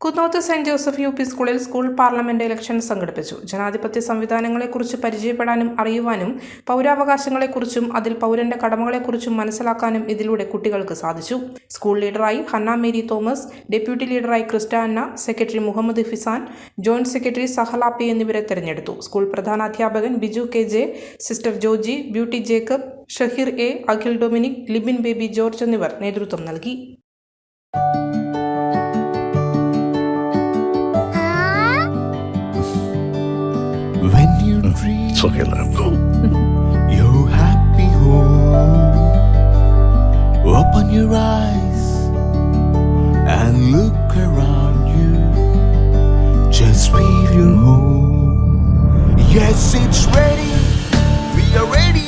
Kunnoth saint Joseph U P സ്കൂളിൽ school parliament election സംഘടിപ്പിച്ചു. ജനാധിപത്യ സംവിധാനങ്ങളെക്കുറിച്ച് പരിചയപ്പെടാനും അറിയുവാനും പൗരാവകാശങ്ങളെക്കുറിച്ചും അതിൽ പൗരന്റെ കടമകളെക്കുറിച്ചും മനസ്സിലാക്കാനും ഇതിലൂടെ കുട്ടികൾക്ക് സാധിച്ചു. സ്കൂൾ ലീഡറായി Hannah Mary Thomas deputy ലീഡറായി Christa Anna secretary Muhammad Fizan joint secretary Sahalappi എന്നിവരെ തെരഞ്ഞെടുത്തു. School പ്രധാനാധ്യാപകൻ Biju K J sister Joji Beauty Jacob Shaheer A Akhil Dominic Libin Baby George എന്നിവർ നേതൃത്വം നൽകി. When you mm. dream It's okay, let him go. your happy home, open your eyes and look around you. Just feel your home. Yes, it's ready. We are ready